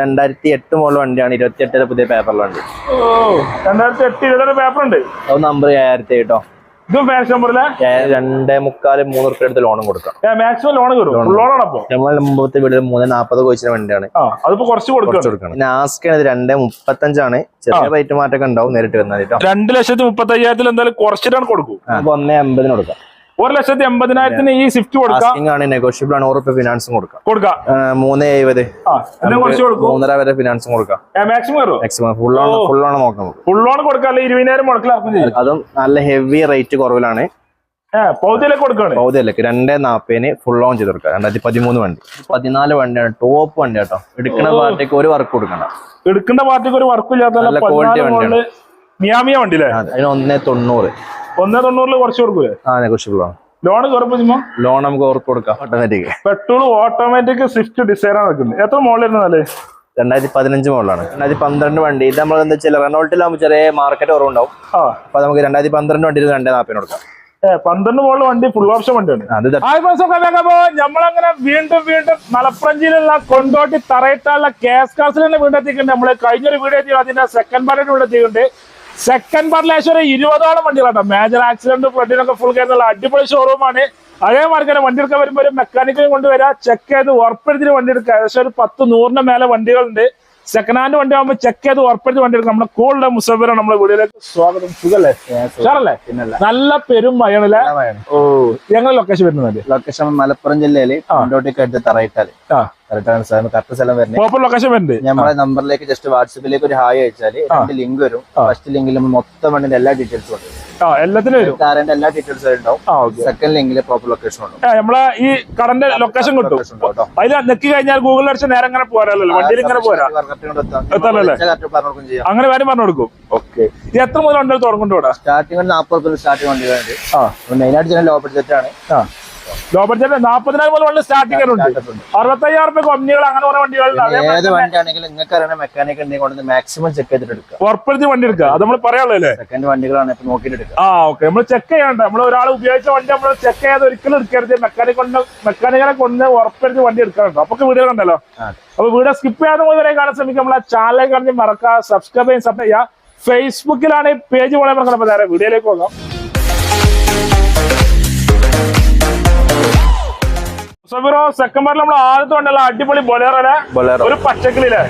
രണ്ടായിരത്തി എട്ട് മോഡൽ വണ്ടിയാണ്. ഇരുപത്തി എട്ടിലെ പുതിയ പേപ്പറിൽ വണ്ടി. രണ്ടായിരത്തി എട്ട് ഇരുപത്തി പേപ്പർ ഉണ്ട്. അത് നമ്പർ ഏഴായിരത്തി കേട്ടോ. രണ്ടേ മുക്കാൽ മൂന്ന് റുപ്യ എടുത്ത് ലോണും കൊടുക്കാം മാക്സിമം ലോൺ മുമ്പത്തെ വീട്ടിൽ മൂന്ന് നാപ്പത് കോച്ചിന് വണ്ടിയാണ്. ആസ്കാണ് ഇത് രണ്ടേ മുപ്പത്തഞ്ചാണ്. ചെറിയ റേറ്റ് മാറ്റൊക്കെ ഉണ്ടാവും നേരിട്ട് വന്നാൽ കേട്ടോ. രണ്ട് ലക്ഷത്തി മുപ്പത്തി അയ്യായിരത്തിൽ എന്തായാലും കുറച്ചിട്ടാണ് കൊടുക്കും. അപ്പൊ ഒന്നേ അമ്പതിന് കൊടുക്കാം. ഒരു ലക്ഷത്തി എൺപതിനായിരത്തിന് ഈ സ്വിഫ്റ്റ് കൊടുക്കാം. നെഗോഷ്യബിൾ ആണ് ഉറപ്പ് ഫിനാൻസും കൊടുക്കാം. കൊടുക്കാം. മൂന്ന് എഴുപത്. മൂന്നര വരെ ഫിനാൻസും കൊടുക്കാം. Maximum maximum full on full on നോക്കാം ഫുൾ ലോൺ കൊടുക്കാം. ഇരുപതിനായിരം മുടക്കിലാക്കും അതും നല്ല ഹെവി റേറ്റ് കുറവിലാണ്. പൗതിയിലേക്ക് കൊടുക്കാണ് രണ്ടേ നാപ്പതിന് ഫുൾ ഓൺ ചെയ്ത് കൊടുക്കാം. രണ്ടായിരത്തി പതിമൂന്ന് വണ്ടി. പതിനാല് വണ്ടിയാണ്. ടോപ്പ് വണ്ടി കേട്ടോ. എടുക്കുന്ന പാർട്ടിക്ക് ഒരു വർക്ക് കൊടുക്കണ്ട. എടുക്കുന്ന പാർട്ടിക്ക് ഒരു വർക്കും ഇല്ലാത്ത നല്ല ക്വാളിറ്റി വണ്ടിയാണ്. മിയാമിയ വണ്ടി അതെ. അതിന് ഒന്നേ തൊണ്ണൂറ്. ഒന്നേ തൊണ്ണൂറിൽ കുറച്ച് കൊടുക്കൂലേ? ആ നെഗോഷ്യബിൾ ആണ് ലോൺ കുറപ്പിച്ചോ ലോൺ നമുക്ക് ഉറപ്പ് കൊടുക്കാം automatic petrol automatic Swift Dzire ആണ് വെക്കുന്നത്. എത്ര മോളിൽ ഇരുന്നാലേ രണ്ടായിരത്തി പതിനഞ്ച് മോഡലാണ് രണ്ടായിരത്തി പന്ത്രണ്ട് വണ്ടി. ഇത് നമ്മൾ എന്താ വെച്ചാൽ റെനോൾട്ടിലാകുമ്പോൾ ചെറിയ മാർക്കറ്റ് കുറവുണ്ടാവും. അപ്പൊ നമുക്ക് രണ്ടായിരത്തി പന്ത്രണ്ട് വണ്ടി രണ്ടേ നാൽപ്പതിന് കൊടുക്കാം. പന്ത്രണ്ട് മോളിൽ വണ്ടി ഫുൾ ഓപ്ഷൻ വണ്ടിയാണ്. അത് ത- ഹായ് ഫ്രണ്ട്സ് അപ്പോ നമ്മളങ്ങനെ വീണ്ടും വീണ്ടും മലപ്പുറം കൊണ്ടോട്ടി തറയിട്ടുള്ള കേസ് കാസിൽ തന്നെ വീണ്ടെത്തിക്കുന്നുണ്ട് നമ്മൾ കഴിഞ്ഞൊരു വീഡിയോ അതിന്റെ സെക്കൻഡ് പാർട്ടി വീണ്ടും എത്തിക്കുന്നുണ്ട് സെക്കൻഡ് ഒരു ഇരുപതോളം വണ്ടികളാട്ടോ മേജർ ആക്സിഡന്റ് ഫ്ലഡിനൊക്കെ ഫുൾ കയറുന്നുള്ള അടിപൊളി ഷോറൂമാണ് അതേ മാർക്കാണ് വണ്ടി എടുക്കാൻ വരുമ്പോൾ ഒരു മെക്കാനിക്കിനെ കൊണ്ടുവരാ. ചെക്ക് ചെയ്ത് ഉറപ്പെടുത്തിട്ട് വണ്ടി എടുക്കുക ഏകദേശം ഒരു പത്ത് നൂറിന് മേലെ വണ്ടികളുണ്ട്. സെക്കൻഡ് ഹാൻഡ് വണ്ടി ആകുമ്പോൾ ചെക്ക് ചെയ്ത് ഉറപ്പെടുത്തി വണ്ടി എടുക്കാം. നമ്മുടെ കൂടുതൽ മുസഫിറാണ് നമ്മുടെ വീഡിയോയിലേക്ക് സ്വാഗതം. സുഖല്ലേ? സാറല്ലേ നല്ല പെരും മയണല്ലേ ഓ ഞങ്ങൾ ലൊക്കേഷൻ വരുന്നത്? ലൊക്കേഷൻ മലപ്പുറം ജില്ലയിൽ അടുത്ത് തറയിട്ടാൽ. ആ. തറയിട്ടാണ് സ്ഥലം കറക്റ്റ് സ്ഥലം വരുന്നത് നമ്മളെ നമ്പറിലേക്ക് ജസ്റ്റ് വാട്സപ്പിലേക്ക് ഒരു ഹായ് അയച്ചാൽ രണ്ട് ലിങ്ക് വരും. ഫസ്റ്റ് ലിങ്കിൽ മൊത്തം വണ്ടിന്റെ എല്ലാ ഡീറ്റെയിൽസും ഉണ്ട്. ആ എല്ലാത്തിനും വരും. കാറിന്റെ എല്ലാ ഡീറ്റെയിൽസും ഉണ്ടാവും. ആ ഓക്കെ സെക്കൻഡ് ലിങ്കിൽ പ്രോപ്പർ ലൊക്കേഷൻ ഉണ്ടാവും നമ്മളെ ഈ കടന്റെ ലൊക്കേഷൻ കിട്ടും. അതിൽ നെക്കി കഴിഞ്ഞാൽ ഗൂഗിൾ അടിച്ച നേരം അങ്ങനെ പോരാല്ലോ വണ്ടിയിൽ ഇങ്ങനെ പോരാ. അങ്ങനെ കാര്യം പറഞ്ഞു കൊടുക്കും. ഓക്കെ എത്ര മുതൽ വണ്ടികൾ തുടങ്ങുന്നുണ്ട് ഇവിടെ? സ്റ്റാർട്ടിംഗ് നാപ്പത് സ്റ്റാർട്ടിംഗ് വണ്ടികളുണ്ട്. മെയിൻ ആയിട്ട് ലോ ബഡ്ജറ്റ് ആണ്. ലോ ബഡ്ജറ്റ് നാപ്പതിനായിരം മുതൽ വണ്ടി സ്റ്റാർട്ടിംഗ് ഉണ്ട് Startup ഉണ്ട്. അറുപത്തയ്യായിരം റുപ്യ കമ്പനികൾ അങ്ങനെ കുറെ വണ്ടികളുണ്ട് ഏത് നിങ്ങൾക്ക് മെക്കാനിക് ഉണ്ടെങ്കിൽ കൊണ്ട് മാക്സിമം ചെക്ക് ചെയ്തിട്ട് എടുക്കുക. ഉറപ്പെടുത്തി വണ്ടി എടുക്കുക. അത് നമ്മൾ പറയാനുള്ളതല്ലേ സെക്കൻഡ് വണ്ടികളാണ് ഇപ്പൊ നോക്കിയിട്ട് എടുക്കുക. ആ ഓക്കെ നമ്മൾ ചെക്ക് ചെയ്യണ്ട. നമ്മൾ ഒരാൾ ഉപയോഗിച്ച വണ്ടി നമ്മൾ ചെക്ക് ചെയ്യാതെ ഒരിക്കലും എടുക്കരുത്. മെക്കാനിക് കൊണ്ട് മെക്കാനിക്കനെ കൊണ്ട് ഉറപ്പെടുത്തി വണ്ടി എടുക്കാറുണ്ട് അപ്പൊ വീഡിയോ കണ്ടല്ലോ. അപ്പൊ വീഡിയോ സ്കിപ്പ് ചെയ്യാതെ മുതലേ കാണാൻ ശ്രമിക്കുക. നമ്മളെ ചാനൽ മറക്കുക സബ്സ്ക്രൈബ് ചെയ്യാൻ സപ്പോർട്ട് ചെയ്യുക. ഫേസ്ബുക്കിലാണ് ഈ പേജ് മറക്കണം വീഡിയോയിലേക്ക് പോകാം. സബിറോ സെക്കൻഡ് നമ്മൾ ആദ്യത്തെ ഉണ്ടല്ലോ അടിപൊളി ബൊലേറോലെ ബൊലേറോ ഒരു പച്ചക്കിളിലെ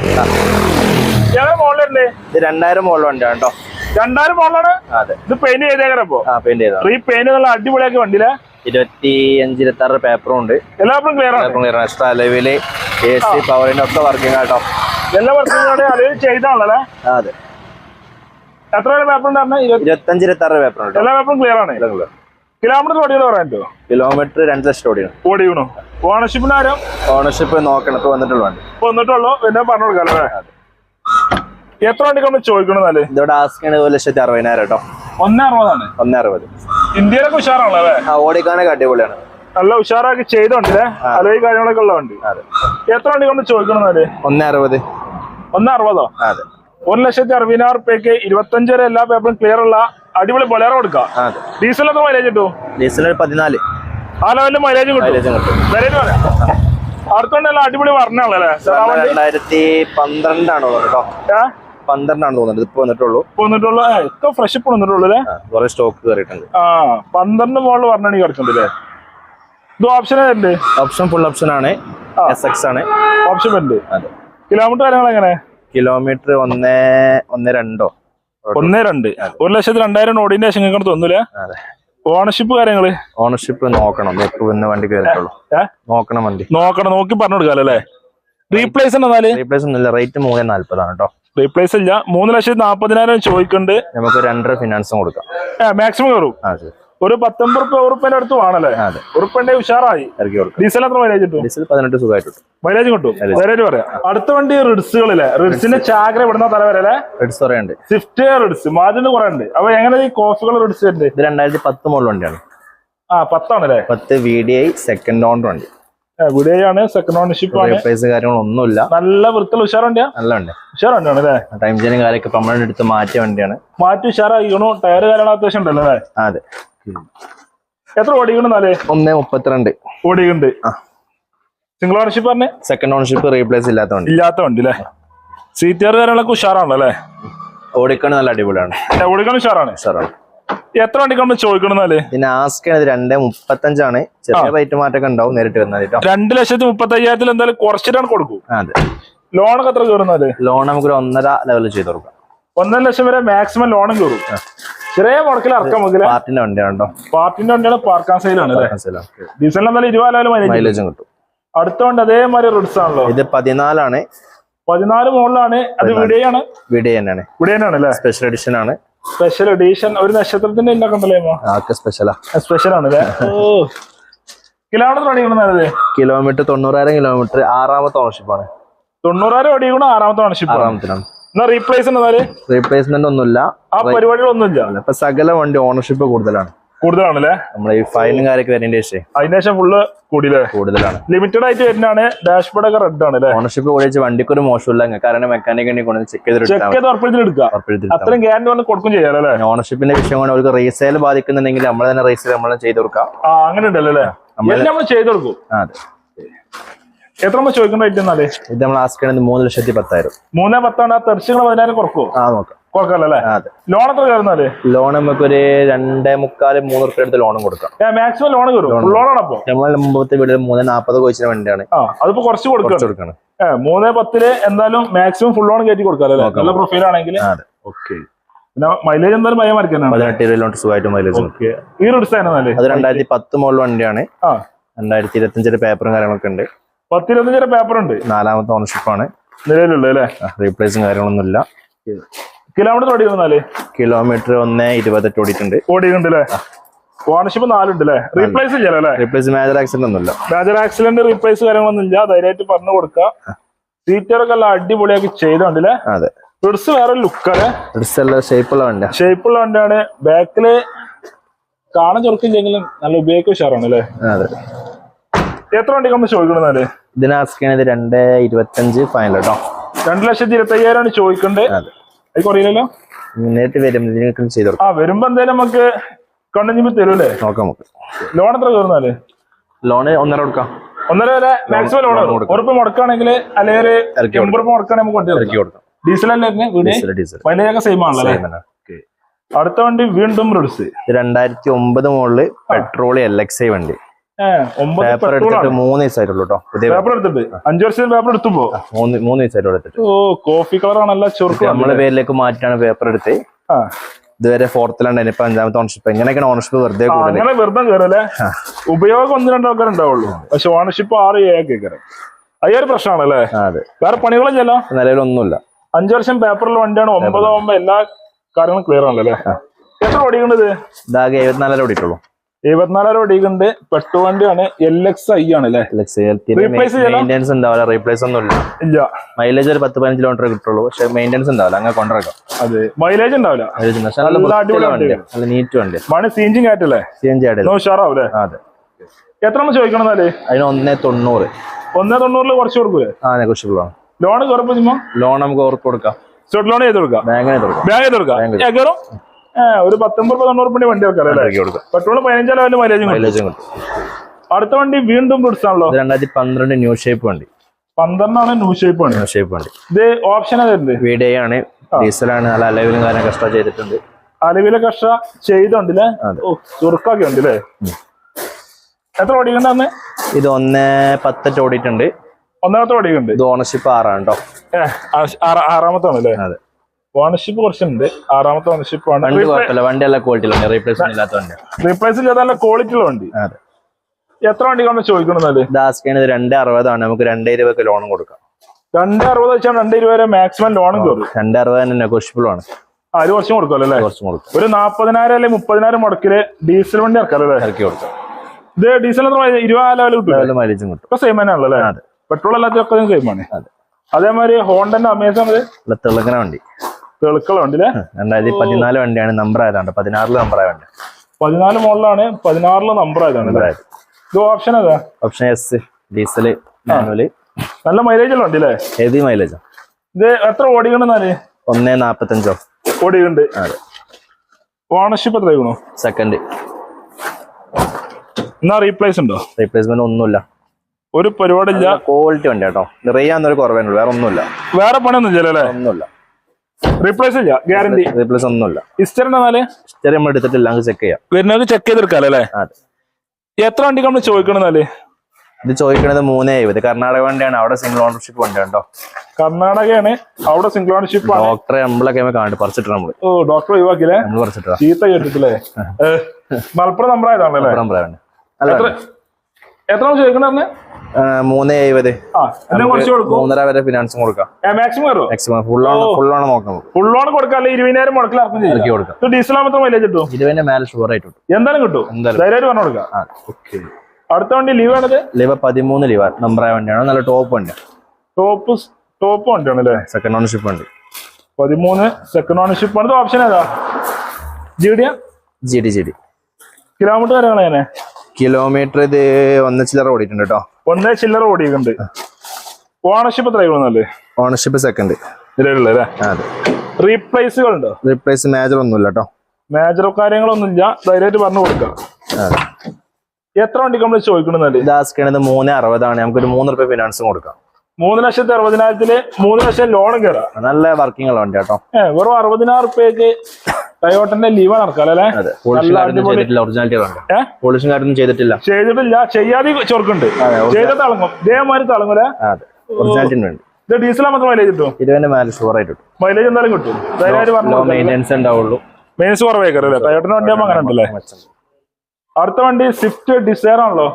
ഏതാ മോളിലുണ്ട് ഇത് രണ്ടായിരം വണ്ടിയാണ് കേട്ടോ. രണ്ടായിരം മോളിലാണ്? അതെ. ഇത് പെയിന്റ് ചെയ്തേക്കണം ഇപ്പൊ? ആ പെയിന്റ് ചെയ്തതാണ്. ഈ പെയിന്റ് നല്ല അടിപൊളിയാക്കി വണ്ടിയിലെ? ഇരുപത്തി അഞ്ച് ഇരുപത്തി ആറ് പേപ്പറും ഉണ്ട് എല്ലാവർക്കും ക്ലിയർ ആണ്. ക്ലിയർ ആണ്. എക്സ്ട്രാ ലെവൽ എ സി പവറിന്റെ ഒക്കെ വർക്കിംഗ് ആട്ടോ എല്ലാ വർക്കും അത് ചെയ്താണല്ലേ അതെ. എത്ര പേപ്പർ ഉണ്ടായിരുന്നെ? ഇരുപത്തി ഇരുപത്തഞ്ച് ഇരുപത്തി ആറ് പേപ്പർ ഉണ്ട് എല്ലാ പേപ്പറും ക്ലിയർ ആണ്. കിലോമീറ്റർ ഓടിയാണ് പറയാൻ പറ്റുമോ? കിലോമീറ്റർ രണ്ട് ലക്ഷം ഓടിയാണ്. ഓടി വീണു ഓണർഷിപ്പിന് ആരും? ഓണർഷിപ്പ് നോക്കണം. ഇപ്പൊ വന്നിട്ടുള്ള വണ്ടി. ഇപ്പൊ വന്നിട്ടുള്ളൂ. പിന്നെ പറഞ്ഞു കൊടുക്കാല്ലേ എത്ര വണ്ടിക്ക് നമ്മൾ ചോദിക്കണെന്നാൽ ഇതോടെ ആസ്കാണ് ഒരു ലക്ഷത്തി അറുപതിനായിരം കേട്ടോ. ഒന്നേ അറുപതാണ് ഒന്നേ അറുപത്. ഇന്ത്യയിലൊക്കെ ഉഷാറാണല്ലോ അല്ലേ? ആ ഓടിക്കാനൊക്കെ അടിപൊളിയാണ്. നല്ല ഉഷാറാക്കി ചെയ്തോണ്ടല്ലേ? അലവി കാര്യങ്ങളൊക്കെ ഉള്ള വണ്ടി. എത്ര വണ്ടി നമ്മൾ ചോദിക്കണെന്നാൽ ഒന്നേ അറുപത്. ഒന്നേ അറുപതോ? അതെ. ഒരു ലക്ഷത്തി അറുപതിനായിരം റുപ്യക്ക് ഇരുപത്തഞ്ച് വരെ എല്ലാ പേപ്പറും ക്ലിയർ ഉള്ള അടിപൊളി ബൊലേറോ കൊടുക്കാം ഡീസലൊക്കെ മൈലേജ് കിട്ടും? ഡീസൽ പതിനാല്. ആ ലെവലിൽ മൈലേജും കിട്ടും. മൈലേജും അടുത്തോണ്ടല്ല അടിപൊളി പറഞ്ഞല്ലേ രണ്ടായിരത്തി പന്ത്രണ്ടാണ് കേട്ടോ. പന്ത്രണ്ടാണ് തോന്നുന്നത് ഇപ്പൊ വന്നിട്ടുള്ളൂ. വന്നിട്ടുള്ളൂ. ഇപ്പൊ ഒക്കെ ഫ്രഷ് ഇപ്പൊ വന്നിട്ടുള്ളൂ അല്ലേ? കുറെ സ്റ്റോക്ക് കയറിയിട്ടുണ്ട് ആ പന്ത്രണ്ട് മോളിൽ പറഞ്ഞാണ് കിടക്കുന്നുണ്ട് ഇത് ഓപ്ഷൻ ഓപ്ഷൻ ഫുൾ ഓപ്ഷൻ ആണ്. എസ് എക്സ് ആണ്. ഓപ്ഷൻ ഉണ്ട്. കിലോമീറ്റർ കാര്യങ്ങൾ എങ്ങനെ? കിലോമീറ്റർ ഒന്നേ ഒന്ന് രണ്ടോ. ഒന്നേ രണ്ട്. ഒരു ലക്ഷത്തി രണ്ടായിരം ഓടിന്റെ ശേഷം തോന്നൂലേ? അതെ. ഓണർഷിപ്പ് കാര്യങ്ങൾ? ഓണർഷിപ്പ് നോക്കണം. ഇന്ന് വണ്ടി കയറിയുള്ളൂ നോക്കണം വണ്ടി. നോക്കണം. നോക്കി പറഞ്ഞു കൊടുക്കാലോ അല്ലേ? റീപ്ലേസ് എന്നാൽ? റീപ്ലേസ് ഒന്നുമില്ല. റേറ്റ് മൂന്ന് നാല്പതാണ് കേട്ടോ റീപ്ലേസ് ഇല്ല. മൂന്ന് ലക്ഷത്തി നാപ്പതിനായിരം ചോദിക്കുന്നുണ്ട് നമുക്ക് രണ്ടര ഫിനാൻസും കൊടുക്കാം. മാക്സിമം കയറും. ആ ശരി. ഒരു പത്തൊമ്പത് റുപ്യ ഉറുപ്പിന്റെ അടുത്ത് വേണല്ലേ? ഉറുപ്പിന്റെ ഉഷാറായി. ഡീസൽ എത്ര മൈലേജ് കിട്ടും? ഡീസൽ പതിനെട്ട് സുഖമായിട്ട് മൈലേജ് കിട്ടും. മൈലേജ് പറയാം. അടുത്ത വണ്ടി റിഡ്സുകളിലെ. റിഡ്സിന്റെ ചാകര ഇവിടുന്ന തല വരെ റിഡ്സ് റെഡ് ഉണ്ട് സ്വിഫ്റ്റ് റിഡ്സ്. മാജിന് കുറെ ഉണ്ട് അപ്പൊ എങ്ങനെ ഈ കോഫികൾ റിഡ്സ് വരുന്നത്? ഇത് രണ്ടായിരത്തി പത്ത് മുകളിൽ വണ്ടിയാണ്. ആ പത്താണല്ലേ? പത്ത് V D I second own വണ്ടി. ാണ് സെക്കൻഡ് ഓണർഷിപ്പ് ആണ് റീപ്ലേസ് കാര്യങ്ങളൊന്നുമില്ല. നല്ല വൃത്തിയുള്ള ഉഷാറുണ്ടിയാ നല്ല വണ്ടി. ഉഷാറുണ്ടാണ് അല്ലേ? ടൈം ചെയിനും കാര്യമൊക്കെ നമ്മളെടുത്ത് മാറ്റിയ വണ്ടിയാണ്. മാറ്റി ഉഷാറായി. ടയർ കാര്യങ്ങൾ അത്യാവശ്യം ഉണ്ടല്ലോ അല്ലേ? അതെ. എത്ര ഓടിക്കണെന്നാലേ ഒന്ന് മുപ്പത്തിരണ്ട്. ഓടിക്കുണ്ട്. സിംഗിൾ ഓണർഷിപ്പ് പറഞ്ഞേ? സെക്കൻഡ് ഓണർഷിപ്പ് റീപ്ലേസ് ഇല്ലാത്ത വണ്ടി ഇല്ലാത്ത വണ്ടി അല്ലേ? സീറ്റുകാർ കാര്യങ്ങളൊക്കെ ഉഷാറാണല്ലോ അല്ലേ? ഓടിക്കണ നല്ല അടിപൊളിയാണ്. ഓടിക്കണ ഉഷാറാണ്. സാറാണ് എത്ര വണ്ടി നമ്മൾ ചോദിക്കണമെന്നാൽ പിന്നെ ആസ്ക് രണ്ട് മുപ്പത്തഞ്ചാണ്. ചെറിയ റേറ്റ് മാറ്റൊക്കെ ഉണ്ടാവും നേരിട്ട് വരുന്നത് കേട്ടോ. രണ്ട് ലക്ഷത്തി മുപ്പത്തി അയ്യായിരത്തിൽ എന്തായാലും കുറച്ചിട്ടാണ് കൊടുക്കും. അതെ. ലോണൊക്കെ എത്ര ചോദിക്കുന്നത് ലോൺ നമുക്ക് ഒന്നര ലെവലിൽ ചെയ്ത് കൊടുക്കാം. ഒന്നര ലക്ഷം വരെ മാക്സിമം ലോണും കയറും ചെറിയ മുടക്കിൽ ഇറക്കാൻ നമുക്കില്ല പാർട്ടിന്റെ വണ്ടിയാണ് പാർട്ടിന്റെ വണ്ടിയാണ് പാർക്കാൻ സൈലാണ് ഡീസലിൽ ഡീസലിന് എന്തായാലും ഇരുപതിനാലും മൈലേജ് കിട്ടും. അടുത്ത വണ്ടി അതേമാതിരി റിഡ്സ് ആണല്ലോ. ഇത് പതിനാലാണ്. പതിനാല് മുകളിലാണ് അത് വിടയാണ്. വീഡിയോ തന്നെയാണ്. വിടയാനാണ് അല്ലേ? സ്പെഷ്യൽ എഡിഷൻ ആണ്. സ്പെഷ്യൽ എഡിഷൻ ഒരു നക്ഷത്രത്തിന്റെ സ്പെഷ്യലാ സ്പെഷ്യൽ ആണ് ഓ. കിലോമീറ്റർ ഓടിക്കണമെന്നത് കിലോമീറ്റർ തൊണ്ണൂറായിരം കിലോമീറ്റർ ആറാമത്തെ ഓണർഷിപ്പ് ആണ്. തൊണ്ണൂറായിരം ഓടിക്കണം ആറാമത്തെ ഓണർഷിപ്പ് ആറാമത്തിനാണ്. എന്നാ റീപ്ലേസ് എന്നാൽ? റീപ്ലേസ്മെന്റ് ഒന്നുമില്ല. ആ പരിപാടികളൊന്നുമില്ല. ഇപ്പൊ സകല വണ്ടി ഓണർഷിപ്പ് കൂടുതലാണ്. കൂടുതലാണല്ലേ? നമ്മളെ ഈ ഫൈനും കാര്യമൊക്കെ വരുന്നതിന്റെ ശേഷം. അതിന് ശേഷം ഫുള്ള് കൂടിയില്ലേ? കൂടുതലാണ്. ലിമിറ്റഡ് ആയിട്ട് വരുന്നതാണ് ഡാഷ്ബോർഡ് ഒക്കെ റെഡ് ആണ് ഓണർഷിപ്പ് കൂടിച്ച് വണ്ടിക്ക് ഒരു മോശമില്ല കാരണം മെക്കാനിക് ഉണ്ടെങ്കിൽ ചെക്ക് ചെയ്ത് അത്രയും ഗ്യാരണ്ടി വന്ന് കൊടുക്കും ചെയ്യാറല്ലേ ഓണർഷിപ്പിന്റെ വിഷയം കൊണ്ട് അവർക്ക് റീസെയിൽ ബാധിക്കുന്നുണ്ടെങ്കിൽ നമ്മൾ തന്നെ റീസെയിൽ നമ്മൾ ചെയ്ത് കൊടുക്കാം. അങ്ങനെ ഉണ്ടല്ലോ നമ്മൾ ചെയ്ത് കൊടുക്കും. അതെ. എത്ര നമ്മൾ ചോദിക്കുന്ന റേറ്റ് എന്നാൽ? ഇത് നമ്മൾ ആസ്ക് ചെയ്യുന്നത് മൂന്ന് ലക്ഷത്തി പത്തായിരം. മൂന്ന് പത്താണ് ആ തെർച്ചുകൾ പതിനായിരം കുറക്കുമോ ആ നോക്കാം. ലോൺ എത്ര കയറുന്നാൽ? ലോൺ നമുക്കൊരു രണ്ടേ മുക്കാൽ മൂന്ന് റുപ്യ എടുത്ത് ലോണും കൊടുക്കാം. മാക്സിമം ലോൺ കയറും ഫുൾ ലോൺ ആണ് അപ്പൊ? നമ്മൾ മുമ്പത്തെ വീട്ടിൽ മൂന്ന് നാൽപ്പത് കോച്ചിന് വണ്ടിയാണ്. ആ അതിപ്പോ കുറച്ച് കൊടുക്കണം. ഏ മൂന്നേ പത്തിൽ എന്തായാലും മാക്സിമം ഫുൾ ലോൺ കയറ്റി കൊടുക്കാം അല്ലേ? നല്ല പ്രൊഫൈൽ ആണെങ്കിൽ. അതെ. ഓക്കെ പിന്നെ മൈലേജ് എന്തായാലും ഭയം മറിക്കാനാണ് പതിനെട്ട് ഇരുപത് കിലോമീറ്റർ സുഖമായിട്ട് മൈലേജ് ഓക്കെ ഈ റിഡ്സ് അത് രണ്ടായിരത്തി പത്ത് മുകളിൽ വണ്ടിയാണ്. ആ. രണ്ടായിരത്തി ഇരുപത്തഞ്ചിന്റെ പേപ്പറും കാര്യങ്ങളൊക്കെ ഉണ്ട്. പത്തിരുപത്തഞ്ചര പേപ്പർ ഉണ്ട്. നാലാമത്തെ ഓണർഷിപ്പാണ് നിലവിലുള്ളത് അല്ലേ? റീപ്ലേസും കാര്യങ്ങളൊന്നുമില്ല. കിലോമീറ്റർ ഓടി വന്നാൽ? കിലോമീറ്റർ ഒന്ന് ഇരുപത്തെട്ട് ഓടിയിട്ടുണ്ട്. ഓടിയുണ്ട് അല്ലേ? ഓണർഷിപ്പ് നാലുണ്ട് അല്ലേ റീപ്ലേസ് ഇല്ല അല്ലേ? റീപ്ലേസ് മേജർ ആക്സിഡന്റ് ഒന്നുമില്ല. മേജർ ആക്സിഡന്റ് റീപ്ലേസ് കാര്യങ്ങളൊന്നും ഇല്ല. ധൈര്യമായിട്ട് പറഞ്ഞു കൊടുക്കുക. സീറ്ററൊക്കെ എല്ലാം അടിപൊളിയാക്കി ചെയ്തോണ്ടല്ലേ അതെ. റിഡ്സ് വേറെ ലുക്കല്ലേ ഡ്രസ്സെല്ലാം ഷേപ്പുള്ള വണ്ടി ഷേപ്പുള്ള വണ്ടിയാണ്. ബാക്കിൽ കാണാൻ ചെറുക്കില്ലെങ്കിലും നല്ല ഉപയോഗിക്കും ഉഷാറാണ് അല്ലേ? അതെ. എത്ര വണ്ടി നമ്മൾ ചോദിക്കണെന്നാൽ ഇതിന് ആസ്ക് ചെയ്യുന്നത് രണ്ട് ഇരുപത്തഞ്ച് ഫൈനൽ കേട്ടോ രണ്ട് ലക്ഷത്തി ഇരുപത്തി അയ്യായിരമാണ് ചോദിക്കണ്ടേ. അതെ. കുറയില്ലല്ലോ? നേരിട്ട് വരും ചെയ്തു ആ വരുമ്പോ എന്തായാലും നമുക്ക് കണ്ണഞ്ഞിമ്പ് തരൂല്ലേ നോക്കാം നമുക്ക്. ലോൺ എത്ര കയറുന്നാൽ? ലോണ് ഒന്നര കൊടുക്കാം. ഒന്നര വരെ മാക്സിമം ലോൺ. ഉറപ്പ് മുടക്കുകയാണെങ്കിൽ അല്ലെങ്കിൽ എൺപത് മുടക്കുകയാണെങ്കിൽ നമുക്ക് ഇറക്കി കൊടുക്കാം. ഡീസൽ അല്ലേ വീട്? സെയിം ആണല്ലോ അല്ലേ? അടുത്ത വണ്ടി വീണ്ടും റിഡ്സ്. രണ്ടായിരത്തി ഒമ്പത് മുകളിൽ പെട്രോൾ എൽ എക്സ് ഐ വണ്ടി. പേപ്പർ പെട്രോൾ എടുത്തിട്ട് ആണ് മൂന്ന് ദിവസമായിട്ടുള്ളൂ കേട്ടോ പേപ്പർ എടുത്തിട്ട്? അഞ്ചു വർഷം പേപ്പർ എടുത്തുമ്പോ മൂന്ന് മൂന്ന് ദിവസമായിട്ടുള്ള എടുത്തിട്ട്. ഓ കോഫി ചുരുക്കം നമ്മളെ പേരിലേക്ക് മാറ്റിയാണ് പേപ്പർ എടുത്ത്. ഇതുവരെ ഫോർത്തിലാണ് ഇപ്പൊ അഞ്ചാമത്തെ ഓണർഷിപ്പ് എങ്ങനെയൊക്കെയാണ് ഓണർഷിപ്പ് വെറുതെ അങ്ങനെ വെറുതെ കയറല്ലേ ഉപയോഗം ഒന്ന് രണ്ട് ആൾക്കാർ ഉണ്ടാവുള്ളൂ. പക്ഷെ ഓണർഷിപ്പ് ആറ് ഏഴൊക്കെ കയറും അയ്യൊരു പ്രശ്നമാണല്ലേ? അതെ. വേറെ പണികളും ചെല്ലോ നിലവിലൊന്നുമില്ല. അഞ്ചു വർഷം പേപ്പറിൽ വണ്ടിയാണ് ഒമ്പതാവുമ്പോ എല്ലാ കാര്യങ്ങളും ക്ലിയർ ആണല്ലോ എത്ര ഓടിക്കുന്നത് ഇതാകെ എഴുപത്തിനാലര ഓടിയിട്ടുള്ളൂ. എഴുപത്തിനാലായിരം ഓടിക്കുന്നുണ്ട് പെട്ടു വണ്ടിയാണ് എൽ എക്സ് ഐ ആണ്? മെയിന്റെനൻസ് ഉണ്ടാവില്ല. റീപ്ലേസ് ഒന്നും ഇല്ല. ഇല്ല. മൈലേജ് ഒരു പത്ത് പതിനഞ്ച് കിലോമീറ്റർ കിട്ടുള്ളൂ. പക്ഷെ മെയിന്റെനൻസ് ഉണ്ടാവില്ല. അങ്ങനെ കൊണ്ടിറക്കാം അതെ. മൈലേജ് ഉണ്ടാവില്ല. നല്ല നീറ്റ് വണ്ടി മണി സീഞ്ചിങ് ആയിട്ടല്ലേ? സി എൻ ഉഷാറാവൂലേ അതെ. എത്ര നമ്മൾ ചോദിക്കണം എന്നാൽ? അതിന് ഒന്നേ തൊണ്ണൂറ്. ഒന്നേ തൊണ്ണൂറിൽ കുറച്ച് കൊടുക്കൂലേ? ആ നെഗോഷ്യബിൾ ആണ്. ലോൺ കയറുമ്പോ ലോൺ നമുക്ക് ഓർക്ക് കൊടുക്കാം. ലോൺ ചെയ്ത് കൊടുക്കാം. ബാങ്ക് ചെയ്ത് കൊടുക്കാം. ബാങ്ക് ചെയ്ത് കൊടുക്കാം. ഒരു പത്തൊമ്പത് തൊണ്ണൂറ് മണി വണ്ടി അല്ലേ? ഇറക്കി പെട്രോൾ പതിനഞ്ചാലും മൈലേജും മൈലേജും അടുത്ത വണ്ടി വീണ്ടും പിടിച്ചാണല്ലോ? ഇത് രണ്ടായിരത്തി പന്ത്രണ്ട് ന്യൂ ഷേപ്പ് വണ്ടി. പന്ത്രണ്ടാണ് ന്യൂ ഷേപ്പ് വണ്ടി. ന്യൂ ഷേപ്പ് വണ്ടി. ഇത് ഓപ്ഷൻ വീഡിയോ ആണ്. ഡീസലാണ്. നല്ല അലവിലും കാര്യം കഷ്ട ചെയ്തിട്ടുണ്ട്. അലവിലെ കഷ്ട ചെയ്തുണ്ടല്ലേ ചുരുക്കാക്കി ഉണ്ടല്ലേ എത്ര ഓടിക്കണ്ടെന്ന് ഇത് ഒന്നേ പത്തറ്റ് ഓടിയിട്ടുണ്ട്. ഒന്നാമത്തെ ഓടിക്കുന്നുണ്ട് ഇത് ഓണർഷിപ്പ് ആറാണ് കേട്ടോ ആറാമത്തെ ആണല്ലേ അതെ. ഓണർഷിപ്പ് കുറച്ചുണ്ട്. ആറാമത്തെ ഓണർഷിപ്പ് വണ്ടി ആണ് കുഴപ്പമില്ല. വണ്ടി എല്ലാ ക്വാളിറ്റിയിലുണ്ട് റീപ്ലേസ്മെന്റ് ഇല്ലാത്ത വണ്ടി. റീപ്ലേസ് നല്ല ക്വാളിറ്റി ഉള്ള വണ്ടി. എത്ര വണ്ടി നമ്മൾ ചോദിക്കണമെന്നാൽ രണ്ട് അറുപതാണ് നമുക്ക് രണ്ട് ഇരുപതൊക്കെ ലോൺ കൊടുക്കാം. രണ്ട് അറുപത് വെച്ചാൽ രണ്ട് ഇരുപത് വരെ മാക്സിമം ലോൺ കയറും. രണ്ട് അറുപത് തന്നെ നെഗോഷ്യബിൾ ആണ്. ആ കുറച്ചും കൊടുക്കുമല്ലോ അല്ലേ? കുറച്ചും കൊടുക്കാം. ഒരു നാപ്പതിനായിരം അല്ലെങ്കിൽ മുപ്പതിനായിരം മുടക്കിൽ ഡീസൽ വണ്ടി ഇറക്കാലോ അല്ലേ? ഇറക്കി കൊടുക്കാം. ഇത് ഡീസൽ ഇരുപതാലും ഇരുപത് ലെവൽ കിട്ടും മൈലേജും കിട്ടും. ഇപ്പൊ സെയിം തന്നെയാണല്ലോ അല്ലേ? അതെ. പെട്രോൾ അല്ലാത്ത സെയിം ആണ്. അതെ. അതേമാതിരി ഹോണ്ടന്റെ അമേസോൺ നല്ല തിളങ്ങണ വണ്ടി. തെളുക്കള വണ്ടിയിലെ? രണ്ടായിരത്തി പതിനാല് വണ്ടിയാണ് നമ്പർ ആയതാണ്. പതിനാറിൽ നമ്പർ ആയ വണ്ടി. പതിനാല് മോഡലാണ് പതിനാറിൽ നമ്പർ ആയതാണ് ഇത് ഓപ്ഷൻ ഏതാ? ഓപ്ഷൻ എസ് ഡീസൽ മാനുവൽ നല്ല മൈലേജ് ഉള്ള വണ്ടി അല്ലേ ഹെവി മൈലേജ് ഇത് എത്ര ഓടിക്കണെന്നാൽ ഒന്നേ നാപ്പത്തഞ്ചോ. ഓടിയുണ്ട് അതെ. ഓണർഷിപ്പ് എത്ര ആയിക്കണോ സെക്കൻഡ് എന്നാ റീപ്ലേസ് ഉണ്ടോ? റീപ്ലേസ്മെന്റ് ഒന്നുമില്ല. ഒരു പരിപാടി ഇല്ല ക്വാളിറ്റി വണ്ടി കേട്ടോ. നിറയാന്നൊരു കുറവേനുള്ളൂ വേറെ ഒന്നുമില്ല. വേറെ പണിയൊന്നും ഇല്ലല്ലോ? ഒന്നുമില്ല. റീപ്ലേസ് ഇല്ല ഗ്യാരണ്ടി റീപ്ലേസ് ഒന്നുമില്ല. ഹിസ്റ്ററി എന്നാൽ ചെറിയ നമ്മൾ എടുത്തിട്ടില്ല നമുക്ക് ചെക്ക് ചെയ്യാം. വരുന്നത് ചെക്ക് ചെയ്തെടുക്കാല്ലോ അല്ലേ? എത്ര വണ്ടി നമ്മൾ ചോദിക്കണെന്നാൽ ഇത് ചോദിക്കണത് മൂന്നേ ഇത് കർണാടക വണ്ടിയാണ്. അവിടെ സിംഗിൾ ഓണർഷിപ്പ് വണ്ടി ഉണ്ടോ കർണാടകയാണ് അവിടെ സിംഗിൾ ഓണർഷിപ്പ് ഡോക്ടറെ നമ്മളൊക്കെ കാണിട്ട് പറിച്ചിട്ട് നമ്മൾ. ഓ ഡോക്ടർ ഒഴിവാക്കില്ലേ ചീത്ത കേട്ടിട്ടില്ലേ? മലപ്പുറം നമ്മളായതാണല്ലേ എത്ര ചോദിക്കണേ മൂന്നേ എഴുപത്. മൂന്നര വരെ ഫിനാൻസും കൊടുക്കാം. Maximum full on full on നോക്കാം ഫുൾ ലോൺ കൊടുക്കാം അല്ലെ? ഇരുപതിനായിരം മുടക്കിൽ ഇറക്കും ഇറക്കി ചെയ്യാം കൊടുക്കാം ഡീസൽ മൈലേജ് കിട്ടും ഇരുപതിന്റെ മേലെ ഷുവർ ആയിട്ട് കിട്ടും. എന്തായാലും കിട്ടും. എന്തായാലും. ധൈര്യമായിട്ട് പറഞ്ഞു കൊടുക്കാം. ആ ഓക്കെ അടുത്ത വണ്ടി ലീവ് ആണത്? ലിവ പതിമൂന്ന് ലിവ നമ്പറായ വണ്ടിയാണ്. നല്ല ടോപ്പ് വണ്ടി. ടോപ്പ് ടോപ്പ് വണ്ടിയാണ് അല്ലേ? സെക്കൻഡ് ഓണർഷിപ്പ് വണ്ടി. പതിമൂന്ന് സെക്കൻഡ് ഓണർഷിപ്പ് ആണ്. ഓപ്ഷൻ ഏതാ? G D G D G D kilometre kilometre ഇത് ഒന്ന് ചില്ലറ ഓടിയിട്ടുണ്ട് കേട്ടോ ഒന്നേ ചില്ലറ ഓടിയിട്ടുണ്ട്. ഓണർഷിപ്പ് എത്ര ആയിക്കോളന്നല്ലേ ഓണർഷിപ്പ് സെക്കൻഡ് അല്ലേ? അതെ. റീപ്ലേസുകൾ ഉണ്ടോ റീപ്ലേസ് മേജർ ഒന്നുമില്ല കേട്ടോ മേജറോ കാര്യങ്ങളൊന്നുമില്ല. ധൈര്യമായിട്ട് പറഞ്ഞു കൊടുക്കാം. എത്ര വണ്ടിക്ക് നമ്മൾ ചോദിക്കണമെന്നല്ലേ ഇത് ആസ്കണത് മൂന്ന് അറുപതാണ്. നമുക്കൊരു മൂന്ന് റുപ്യ ഫിനാൻസും കൊടുക്കാം. മൂന്ന് ലക്ഷത്തി അറുപതിനായിരത്തിൽ മൂന്ന് ലക്ഷം ലോൺ കയറാം നല്ല വർക്കിംഗ് ഉള്ള വണ്ടി കേട്ടോ. ഏഹ് വെറും അറുപതിനായിരം റുപ്യക്ക് ടയോട്ടന്റെ ലീവ് നടക്കാം അല്ലേ? അതെ. പോളിഷും കാര്യമൊന്നും ചെയ്തിട്ടില്ല ചെയ്തിട്ടില്ല. ചെയ്യാതെ ചെറുക്കുണ്ട്. ചെയ്ത തിളങ്ങും. ഇതേമാതിരി തിളങ്ങൂലേ അതെ. ഒറിജിനാലിറ്റിന് വേണ്ടി. ഇത് ഡീസൽ മാത്രം മൈലേജ് കിട്ടും ഇരുപതിന്റെ മേലെ ഷുവർ ആയിട്ട് കിട്ടും. മൈലേജ് എന്തായാലും കിട്ടും. ഉണ്ടാവുള്ളൂ. മെയിൻസ് കുറവേക്കറല്ലേ ടയോട്ടന്റെ വണ്ടി ആകുമ്പോൾ അങ്ങനെ ഉണ്ടല്ലേ? അടുത്ത വണ്ടി സ്വിഫ്റ്റ് ഡിസയർ ആണല്ലോ.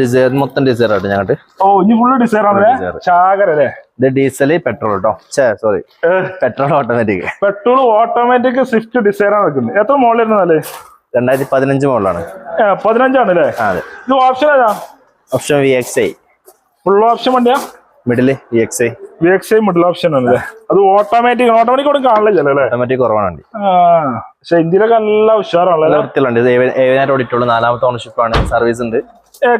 ഡിസൈർ മൊത്തം ഡിസൈർ ആട്ടെ ഞങ്ങട്ട് ഓ ഇനി ഫുള്ള് ഡിസയർ ആണല്ലേ. ചാകര അല്ലേ? ഇത് ഡീസൽ പെട്രോൾ കേട്ടോ sorry petrol automatic petrol automatic Swift Dzire ആണ് വെക്കുന്നത്. എത്ര മോളിൽ അല്ലേ രണ്ടായിരത്തി പതിനഞ്ച് മോളിലാണ് പതിനഞ്ചാണ് അല്ലേ ഇത് ഓപ്ഷൻ ഏതാ? Option V X I full option വണ്ടിയാ? Middle V X I V X I middle option ആണല്ലേ അത് ഓട്ടോമാറ്റിക് ഓട്ടോമാറ്റിക് അല്ലേ? ഓട്ടോമാറ്റിക് കുറവാണ്. പക്ഷെ ഇന്ത്യയിലൊക്കെ നല്ല ഉഷാറാണല്ലോ ഇത് ഏഴ്- നാലാമത്തെ ഓണർഷിപ്പ് ആണ്. സർവീസ് ഉണ്ട്.